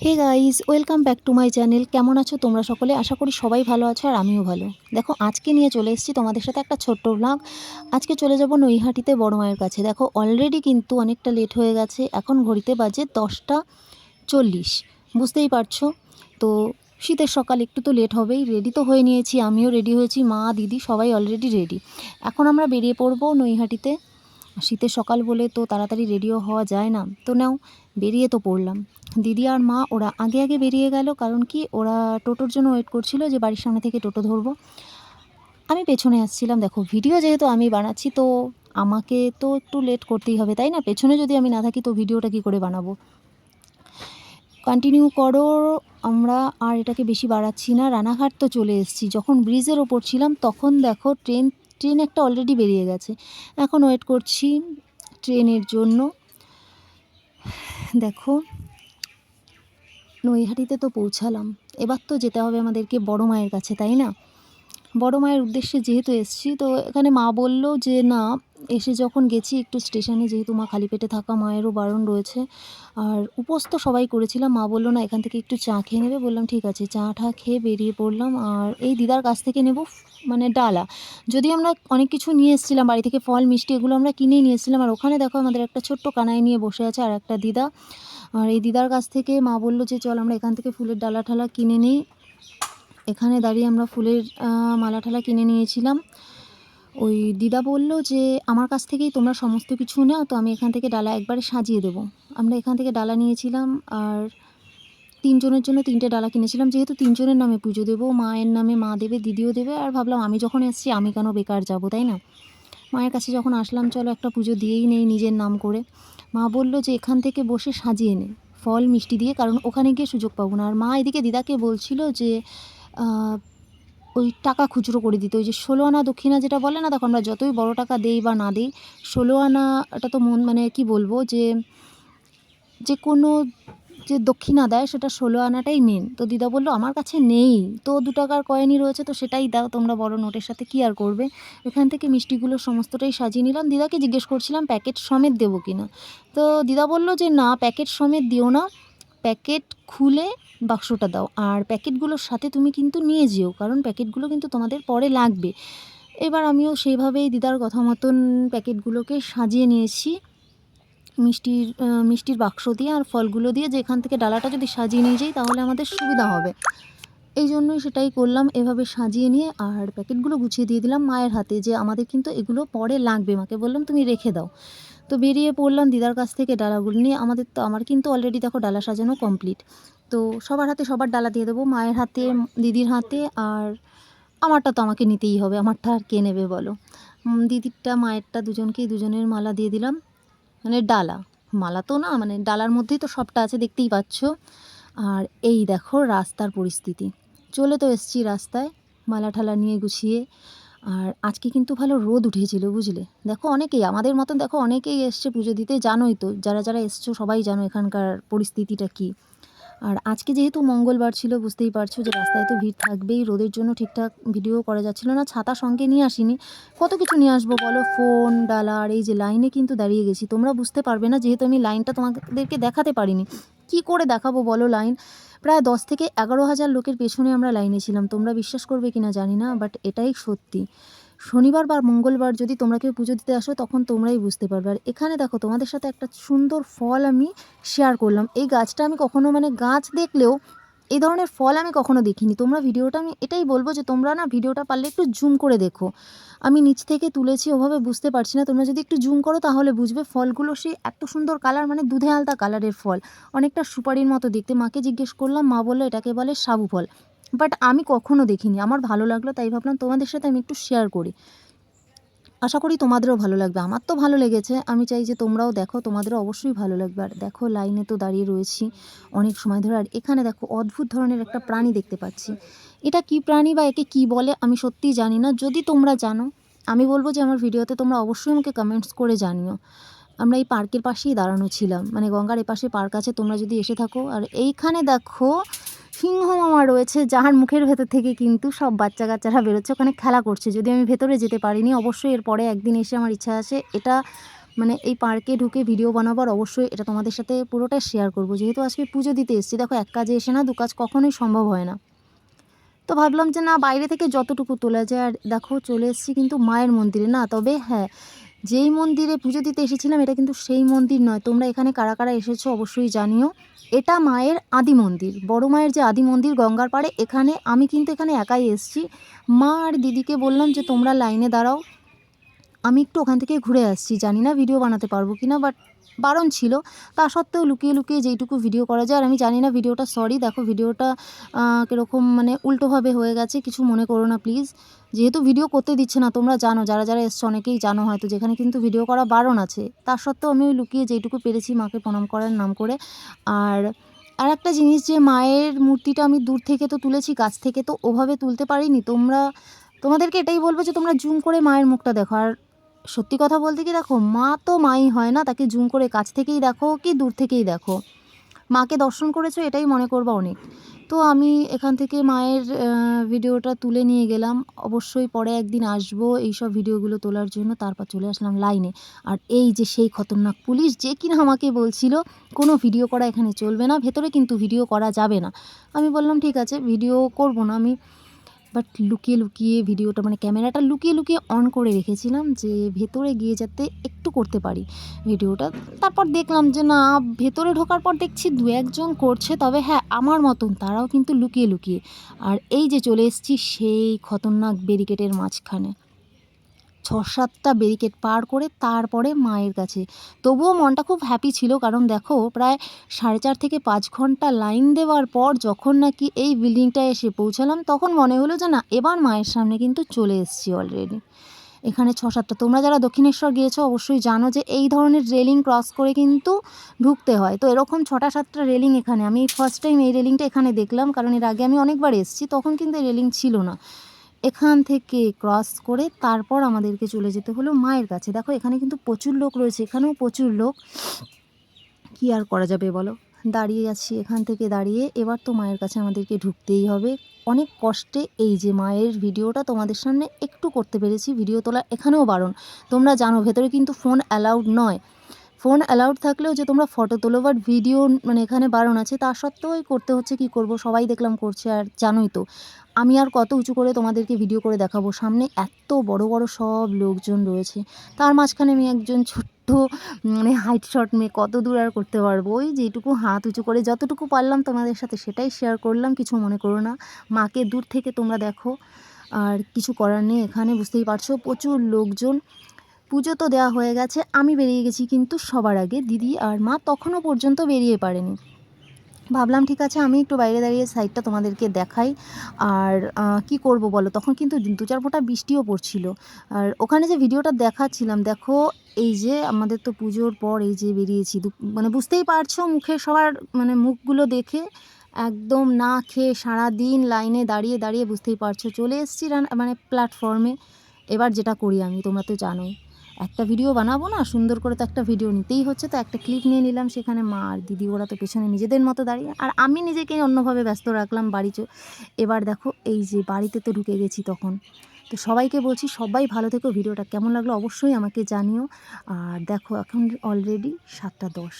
Hey guys welcome back to my channel কেমন আছো তোমরা সকলে? আশা করি সবাই ভালো আছো আর আমিও ভালো। দেখো, আজকে নিয়ে চলে এসেছি তোমাদের সাথে একটা ছোট্ট ব্লগ আজকে চলে যাব নৈহাটিতে বড় মায়ের কাছে। দেখো অলরেডি কিন্তু অনেকটা লেট হয়ে গেছে। এখন ঘড়িতে বাজে দশটা চল্লিশ। বুঝতেই পারছ? তো শীতের সকাল একটু তো লেট হবেই। রেডি তো হয়ে নিয়েছি, আমিও রেডি হয়েছি। মা, দিদি সবাই অলরেডি রেডি এখন আমরা বেরিয়ে পড়ব নৈহাটিতে। শীতের সকাল বলে তো তাড়াতাড়ি রেডিও হওয়া যায় না। তো নাও, বেরিয়ে তো পড়লাম। দিদি আর মা, ওরা আগে আগে বেরিয়ে গেল, কারণ কি ওরা টোটোর জন্য ওয়েট করছিল যে বাড়ির সামনে থেকে টোটো ধরবো। আমি পেছনে আসছিলাম, দেখো ভিডিও যেহেতু আমি বানাচ্ছি, তো আমাকে তো একটু লেট করতেই হবে, তাই না? পেছনে যদি আমি না থাকি, তো ভিডিওটা কি করে বানাবো? কন্টিনিউ করো, আমরা আর এটাকে বেশি বাড়াচ্ছি না। রানাঘাট তো চলে এসেছি। যখন ব্রিজের ওপর ছিলাম, তখন দেখো ট্রেন ট্রেন একটা অলরেডি বেরিয়ে গেছে। এখন ওয়েট করছি ট্রেনের জন্য। দেখো, নৈহাটিতে তো পৌঁছালাম। এবার তো যেতে হবে আমাদেরকে বড় মায়ের কাছে, তাই না? বড় মায়ের উদ্দেশ্যে যেহেতু এসেছি, তো এখানে মা বলল যে, না, এসে যখন গেছি, একটু স্টেশনে যেহেতু মা খালি পেটে থাকা মায়েরও বারণ রয়েছে, আর উপোস তো সবাই করেছিলাম, মা বলল, না, এখান থেকে একটু চা খেয়ে নেবে। বললাম, ঠিক আছে। চা টা খেয়ে বেরিয়ে পড়লাম, আর এই দিদার কাছ থেকে নেব মানে ডালা। যদি আমরা অনেক কিছু নিয়ে এসেছিলাম, বাড়ি থেকে ফল, মিষ্টি এগুলো আমরা কিনেই নিয়ে এসেছিলাম, আর ওখানে দেখো আমাদের একটা ছোট্ট কানায় নিয়ে বসে আছে আর একটা দিদা। আর এই দিদার কাছ থেকে মা বলল যে, চল, আমরা এখান থেকে ফুলের ডালা ঠালা কিনে নিই। এখানে দাঁড়িয়ে আমরা ফুলের মালা ঠালা কিনে নিয়েছিলাম। ওই দিদা বলল যে, আমার কাছ থেকেই তোমরা সমস্ত কিছু নাও, তো আমি এখান থেকে ডালা একবারে সাজিয়ে দেবো। আমরা এখান থেকে ডালা নিয়েছিলাম আর তিনজনের জন্য তিনটে ডালা কিনেছিলাম। যেহেতু তিনজনের নামে পুজো দেবো, মায়ের নামে মা দেবে, দিদিও দেবে, আর ভাবলাম আমি যখন এসছি, আমি কেন বেকার যাব, তাই না? মায়ের কাছে যখন আসলাম, চলো একটা পুজো দিয়েই নেই নিজের নাম করে। মা বলল যে, এখান থেকে বসে সাজিয়ে নে, ফল মিষ্টি দিয়ে, কারণ ওখানে গিয়ে সুযোগ পাবো না। আর মা এদিকে দিদাকে বলছিল যে ওই টাকা খুচরো করে দিতে। ওই যে ষোলো আনা দক্ষিণা যেটা বলে না, দেখো আমরা যতই বড় টাকা দেই বা না দিই ষোলো আনা এটা তো মন মানে কি বলব যে যে কোনো যে দক্ষিণা দেয় সেটা ষোলো আনাটাই মেন তো দিদা বলল, আমার কাছে নেই, তো দু টাকার কয়েনই রয়েছে, তো সেটাই দাও, তোমরা বড় নোটের সাথে কী আর করবে? এখান থেকে মিষ্টিগুলো সমস্তটাই সাজিয়ে নিলাম। দিদাকে জিজ্ঞেস করছিলাম, প্যাকেট সমেত দেবো কি না তো দিদা বলল যে, না, প্যাকেট সমেত দিও না প্যাকেট খুলে বাক্সটা দাও। আর প্যাকেটগুলোর সাথে তুমি কিন্তু নিয়ে যেও, কারণ প্যাকেটগুলো কিন্তু তোমাদের পরে লাগবে। এবার আমিও সেইভাবেই দিদার কথা মতন প্যাকেটগুলোকে সাজিয়ে নিয়েছি। মিষ্টির মিষ্টির বাক্স দিয়ে আর ফলগুলো দিয়ে যেখান থেকে ডালাটা যদি সাজিয়ে নিয়ে যাই তাহলে আমাদের সুবিধা হবে। এই জন্যই সেটাই করলাম, এভাবে সাজিয়ে নিয়ে আর প্যাকেটগুলো গুছিয়ে দিয়ে দিলাম মায়ের হাতে যে আমাদের কিন্তু এগুলো পরে লাগবে। মাকে বললাম, তুমি রেখে দাও। তো বেরিয়ে পড়লাম দিদার কাছ থেকে ডালাগুলো নিয়ে। আমাদের তো, আমার কিন্তু অলরেডি দেখো ডালা সাজানো কমপ্লিট তো সবার হাতে সবার ডালা দিয়ে দেবো, মায়ের হাতে, দিদির হাতে, আর আমারটা তো আমাকে নিতেই হবে, আমারটা আর কে নেবে বলো? দিদিরটা, মায়েরটা, দুজনকেই দুজনের মালা দিয়ে দিলাম। মানে ডালা, মালা তো না মানে ডালার মধ্যেই তো সবটা আছে, দেখতেই পাচ্ছ। আর এই দেখো রাস্তার পরিস্থিতি। চলে তো এসছি রাস্তায় মালা ঠালা নিয়ে গুছিয়ে আর আজকে কিন্তু ভালো রোদ উঠেছিল, বুঝলে? দেখো অনেকেই, আমাদের মতন দেখো অনেকেই এসছে পুজো দিতে, জানোই তো, যারা যারা এসছো সবাই জানো এখানকার পরিস্থিতিটা কী। আর আজকে যেহেতু মঙ্গলবার ছিল, বুঝতেই পারছ যে রাস্তায় তো ভিড় থাকবেই, রোদের জন্য ঠিকঠাক ভিডিও করা যাচ্ছিল না, ছাতা সঙ্গে নিয়ে আসিনি। কত কিছু নিয়ে আসব বলো? ফোন ডালা আর এই যে লাইনে কিন্তু দাঁড়িয়ে গেছি, তোমরা বুঝতে পারবে না, যেহেতু আমি লাইনটা তোমাদেরকে দেখাতে পারিনি। কি করে দেখাবো বলো লাইন? প্রায় দশ থেকে এগারো হাজার লোকের পেছনে আমরা লাইনে ছিলাম। তোমরা বিশ্বাস করবে কিনা জানি না বাট এটাই সত্যি। শনিবার বা মঙ্গলবার যদি তোমরা কেউ পুজো দিতে আসো, তখন তোমরাই বুঝতে পারবে। আর এখানে দেখো, তোমাদের সাথে একটা সুন্দর ফল আমি শেয়ার করলাম। এই গাছটা আমি কখনো মানে গাছ দেখলেও এই ধরনের ফল আমি কখনো দেখিনি। তোমরা ভিডিওটা আমি এটাই বলব যে তোমরা না ভিডিওটা পারলে একটু জুম করে দেখো। আমি নিচ থেকে তুলেছি, ওভাবে বুঝতে পারছি না। তোমরা যদি একটু জুম করো তাহলে বুঝবে ফলগুলো সেই এত সুন্দর কালার মানে দুধে আলতা কালারের ফল। অনেকটা সুপারির মতো দেখতে। মাকে জিজ্ঞেস করলাম, মা বলল এটাকে বলে সাবু ফল। বাট আমি কখনো দেখিনি। আমার ভালো লাগল, তাই ভাবলাম তোমাদের সাথে আমি একটু শেয়ার করি। আশা করি তোমাদেরও ভালো লাগবে। আমার তো ভালো লেগেছে। আমি চাই যে তোমরাও দেখো, তোমাদেরও অবশ্যই ভালো লাগবে। আর দেখো, লাইনে তো দাঁড়িয়ে রয়েছি অনেক সময় ধরে। আর এখানে দেখো, অদ্ভুত ধরনের একটা প্রাণী দেখতে পাচ্ছি। এটা কি প্রাণী বা একে কি বলে, আমি সত্যিই জানি না। যদি তোমরা জানো, আমি বলব যে আমার ভিডিওতে তোমরা অবশ্যই আমাকে কমেন্টস করে জানিও। আমরা এই পার্কের পাশেই দাঁড়ানো ছিলাম। মানে গঙ্গার এপাশে পার্ক আছে, তোমরা যদি এসে থাকো। আর এইখানে দেখো সিংহ মামা রয়েছে যার মুখের ভেতর থেকে কিন্তু সব বাচ্চা কাচ্চারা বেরোচ্ছে। ওখানে খেলা করছে। যদি আমি ভেতরে যেতে পারিনি, অবশ্যই এরপরে একদিন এসে আমার ইচ্ছা আছে এটা মানে এই পার্কে ঢুকে ভিডিও বানাবার। অবশ্যই এটা তোমাদের সাথে পুরোটা শেয়ার করব। যেহেতু আজকে পুজো দিতে এসেছি, দেখো এক কাজে এসে না, দু কাজ কখনোই সম্ভব হয় না। তো ভাবলাম যে না, বাইরে থেকে যতটুকু তোলা যায়, আর দেখো চলে এসেছি কিন্তু মায়ের মন্দিরে। না, তবে হ্যাঁ যেই মন্দিরে পুজো দিতে এসেছিলাম, এটা কিন্তু সেই মন্দির নয়। তোমরা এখানে কারা কারা এসেছ অবশ্যই জানিও। এটা মায়ের আদি মন্দির। বড় মায়ের যে আদি মন্দির গঙ্গার পাড়ে, এখানে আমি কিন্তু এখানে একাই এসেছি। মা আর দিদিকে বললাম যে, তোমরা লাইনে দাঁড়াও। আমি একটু ওখান থেকে ঘুরে আসছি। জানি না ভিডিও বানাতে পারব কি না বাট বারণ ছিল। তা সত্ত্বেও লুকিয়ে লুকিয়ে যেইটুকু ভিডিও করা যায়, আর আমি জানি না ভিডিওটা, সরি, দেখো ভিডিওটা কীরকম মানে উল্টোভাবে হয়ে গেছে, কিছু মনে করো না, প্লিজ। যেহেতু ভিডিও করতে দিচ্ছে না, তোমরা জানো, যারা যারা এসছো অনেকেই জানো হয়তো, যেখানে কিন্তু ভিডিও করা বারণ আছে। তা সত্ত্বেও আমি ওই লুকিয়ে যেইটুকু পেরেছি মাকে প্রণাম করার নাম করে। আর আর একটা জিনিস যে মায়ের মূর্তিটা আমি দূর থেকে তো তুলেছি কাছ থেকে তো ওভাবে তুলতে পারিনি। তোমরা, তোমাদেরকে এটাই বলব যে তোমরা জুম করে মায়ের মুখটা দেখো। আর সত্যি কথা বলতে কি দেখো, মা তো মাই হয় না, তাকে জুম করে কাছ থেকেই দেখো কি দূর থেকেই দেখো। মাকে দর্শন করেছ, এটাই মনে করবা অনেক। তো আমি এখান থেকে মায়ের ভিডিওটা তুলে নিয়ে গেলাম। অবশ্যই পরে একদিন আসব এইসব ভিডিওগুলো তোলার জন্য। তারপর চলে আসলাম লাইনে। আর এই যে সেই খতরনাক পুলিশ, যে কিনা আমাকে বলছিল, কোনো ভিডিও করা এখানে চলবে না, ভেতরে কিন্তু ভিডিও করা যাবে না। আমি বললাম, ঠিক আছে, ভিডিও করব না আমি। বাট লুকিয়ে লুকিয়ে ভিডিওটা মানে ক্যামেরাটা লুকিয়ে লুকিয়ে অন করে রেখেছিলাম যে ভেতরে গিয়ে যাতে একটু করতে পারি ভিডিওটা। তারপর দেখলাম যে না, ভেতরে ঢোকার পর দেখছি দু একজন করছে, তবে হ্যাঁ আমার মতন তারাও কিন্তু লুকিয়ে লুকিয়ে। আর এই যে চলে এসেছি সেই খতরনাক ব্যারিকেডের মাঝখানে। ছ সাতটা ব্যারিকেড পার করে তারপরে মায়ের কাছে। তবুও মনটা খুব হ্যাপি ছিল কারণ দেখো, প্রায় সাড়ে চার থেকে পাঁচ ঘণ্টা লাইন দেওয়ার পর যখন নাকি এই বিল্ডিংটায় এসে পৌঁছালাম, তখন মনে হলো যে না, এবার মায়ের সামনে কিন্তু চলে এসেছি অলরেডি এখানে ছ সাতটা তোমরা যারা দক্ষিণেশ্বর গিয়েছো, অবশ্যই জানো যে এই ধরনের রেলিং ক্রস করে কিন্তু ঢুকতে হয়। তো এরকম ছটা সাতটা রেলিং এখানে, আমি ফার্স্ট টাইম এই রেলিংটা এখানে দেখলাম, কারণ এর আগে আমি অনেকবার এসেছি, তখন কিন্তু এই রেলিং ছিল না। এখান থেকে ক্রস করে তারপর আমাদেরকে চলে যেতে হলো মায়ের কাছে। দেখো, এখানে কিন্তু প্রচুর লোক রয়েছে, এখানেও প্রচুর লোক। কি আর করা যাবে বলো? দাঁড়িয়ে আছি এখান থেকে দাঁড়িয়ে, এবার তো মায়ের কাছে আমাদেরকে ঢুকতেই হবে। অনেক কষ্টে এই যে মায়ের ভিডিওটা তোমাদের সামনে একটু করতে পেরেছি, ভিডিও তোলা এখানেও বারণ। তোমরা জানো, ভেতরে কিন্তু ফোন অ্যালাউড নয়। ফোন অ্যালাউড থাকলেও যে তোমরা ফটো তোলো বাট ভিডিও মানে এখানে বারণ আছে, তা সত্ত্বেও করতে হচ্ছে কি করব? সবাই দেখলাম করছে, আর জানোই তো। আমি আর কত উঁচু করে তোমাদেরকে ভিডিও করে দেখাবো? সামনে এত বড় বড় সব লোকজন রয়েছে। তার মাঝখানে আমি একজন ছোট্ট মানে হাইট শট মেয়ে, কত দূর আর করতে পারব? ওই যেটুকু হাত উঁচু করে যতটুকু পারলাম তোমাদের সাথে সেটাই শেয়ার করলাম, কিছু মনে করো না। মাকে দূর থেকে তোমরা দেখো, আর কিছু করার নেই এখানে, বুঝতেই পারছ? প্রচুর লোকজন। পুজো তো দেওয়া হয়ে গেছে, আমি বেরিয়ে গেছি কিন্তু সবার আগে। দিদি আর মা তখনও পর্যন্ত বেরিয়ে পারেনি। ভাবলাম ঠিক আছে, আমি একটু বাইরে দাঁড়িয়ে সাইডটা তোমাদেরকে দেখাই। আর কি করব বলো? তখন কিন্তু দু চার ফোঁটা বৃষ্টিও পড়ছিল। আর ওখানে যে ভিডিওটা দেখাচ্ছিলাম, দেখো এই যে আমাদের তো পুজোর পর এই যে বেরিয়েছি মানে বুঝতেই পারছ মুখে সবার মানে মুখগুলো দেখে একদম না খেয়ে সারা দিন লাইনে দাঁড়িয়ে দাঁড়িয়ে বুঝতেই পারছ। চলে এসেছি মানে প্ল্যাটফর্মে। এবার যেটা করি আমি, তোমরা তো জানোই। একটা ভিডিও বানাবো না, সুন্দর করে তো একটা ভিডিও নিতেই হচ্ছে, তো একটা ক্লিপ নিয়ে নিলাম সেখানে মা আর দিদি, ওরা তো পেছনে নিজেদের মতো দাঁড়িয়ে। আর আমি নিজেকে অন্যভাবে ব্যস্ত রাখলাম বাড়ি এবার দেখো, এই যে বাড়িতে তো ঢুকে গেছি তখন। তো সবাইকে বলছি, সবাই ভালো থেকো ভিডিওটা কেমন লাগল অবশ্যই আমাকে জানিও। আর দেখো, এখন অলরেডি সাতটা দশ।